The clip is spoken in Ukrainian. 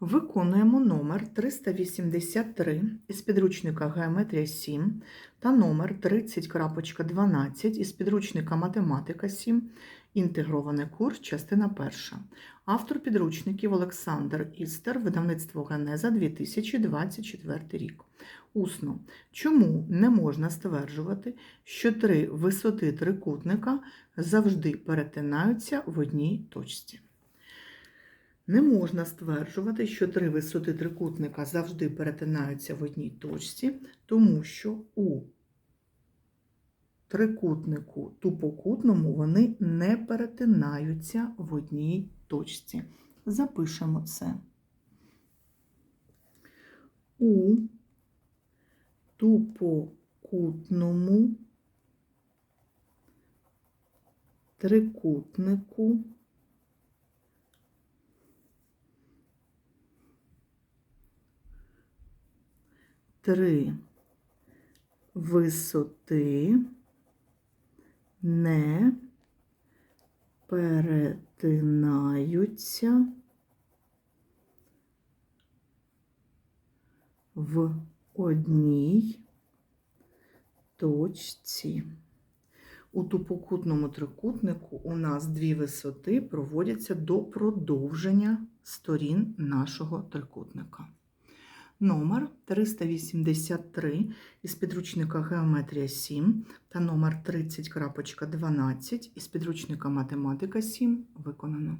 Виконуємо номер 383 із підручника Геометрія 7 та номер 30.12 із підручника Математика 7. Інтегрований курс, частина 1. Автор підручників Олександр Істер, видавництво Генеза 2024 рік. Усно. Чому не можна стверджувати, що три висоти трикутника завжди перетинаються в одній точці? Не можна стверджувати, що три висоти трикутника завжди перетинаються в одній точці, тому що у трикутнику тупокутному вони не перетинаються в одній точці. Запишемо це. У тупокутному трикутнику три висоти не перетинаються в одній точці. У тупокутному трикутнику у нас дві висоти проводяться до продовження сторін нашого трикутника. Номер 383 із підручника Геометрія 7 та номер 30.12 із підручника Математика 7 виконано.